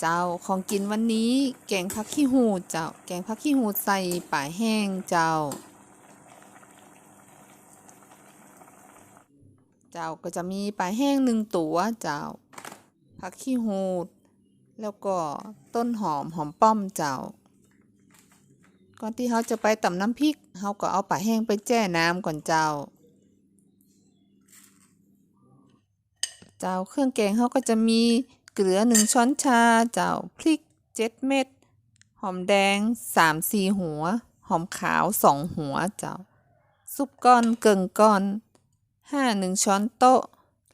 เจ้าของกินวันนี้ แกงผักขี้หูดเจ้า แกงผักขี้หูดใส่ป่าแห้งเจ้า เจ้าก็จะมีปลาแห้งหนึ่งตัวเจ้าผักขี้หูดแล้วก็ต้นหอมหอมป้อมเจ้า ก่อนที่เขาจะไปตำน้ำพริกเขาก็เอาปลาแห้งไปแจ้น้ำก่อนเจ้า เจ้าเครื่องแกงเขาก็จะมี เกลือหนึ่งช้อนชา เจ้าพริกเจ็ดเม็ด หอมแดงสามสี่หัว หอมขาวสองหัวเจ้า ซุปก้อนเกิงก้อนห้าหนึ่งช้อนโต๊ะ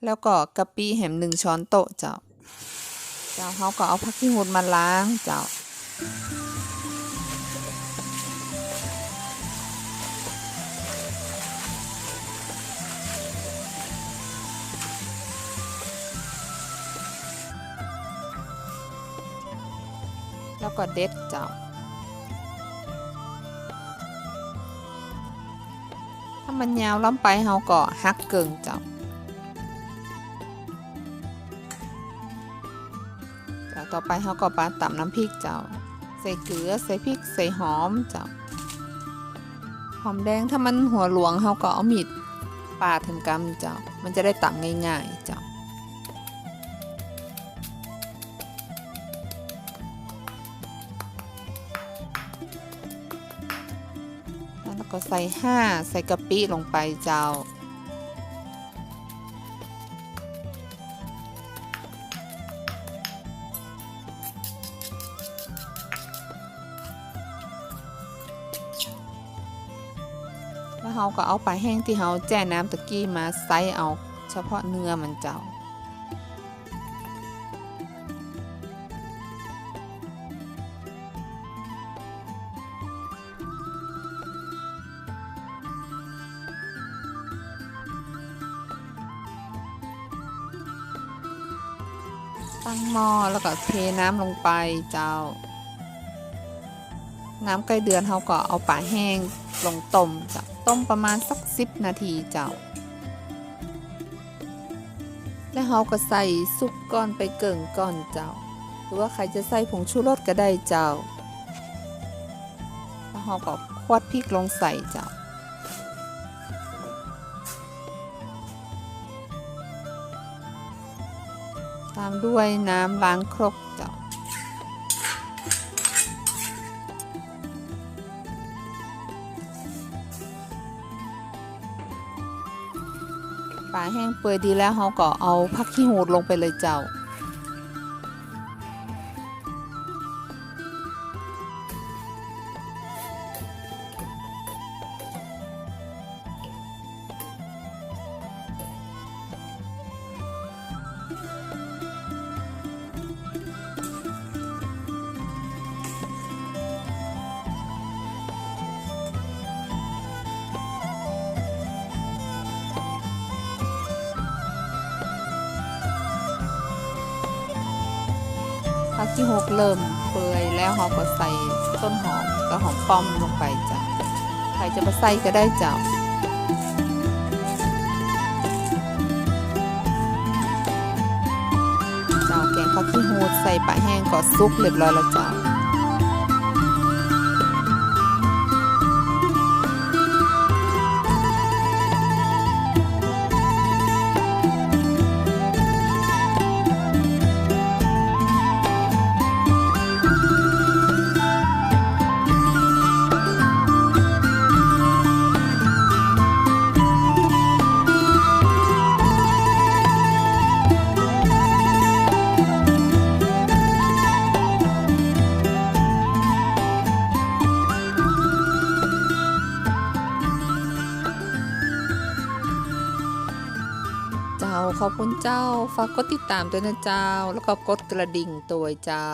แล้วก็กะปิแหมหนึ่งช้อนโต๊ะเจ้า เจ้าเขาก็เอาผักขี้หูดมาล้างเจ้า แล้วก็เด็ดเจ้า ถ้ามันยาวล้ำไปเฮาก็หักเกิงเจ้าเจ้าต่อไปเฮาก็ปาตำน้ำพริกเจ้า ใส่เกลือใส่พริกใส่หอมเจ้าหอมแดงถ้ามันหัวหลวงเฮาก็เอามีดปาดถึงกำเจ้า มันจะได้ตำง่ายๆเจ้า ก็ใส่ห้าใส่กะปิลงไปเจ้า แล้วเราก็เอาปลาแห้งที่เราแจ้น้ำตะกี้มาใส่เอาเฉพาะเนื้อมันเจ้า ตั้งหม้อแล้วก็เทน้ำลงไปเจ้า น้ำใกล้เดือนเขาก็เอาปลาแห้งลงต้มเจ้าต้มประมาณสักสิบนาทีเจ้า แล้วเขาก็ใส่ซุปก้อนไปเกิ่งก้อนเจ้า หรือว่าใครจะใส่ผงชูรสก็ได้เจ้าแล้วเขาก็ควดพริกลงใส่เจ้า ตามด้วยน้ำล้างครกเจ้าปลาแห้งเปื่อยดีแล้วเขาก็เอาผักขี้หูดลงไปเลยเจ้า ผักขี้หกเริ่มเปื่อยแล้วเราก็ใส่ต้นหอมกับหอมป้อมลงไปจ้ะใครจะมาใส่ก็ได้จ้ะเจ้าแกงพักขี้หูดใส่ปลาแห้งก็ซุปเรียบร้อยแล้วจ้ะเจ้า ขอบคุณเจ้า ฝากกดติดตามด้วยนะเจ้า แล้วก็กดกระดิ่งตัวเจ้า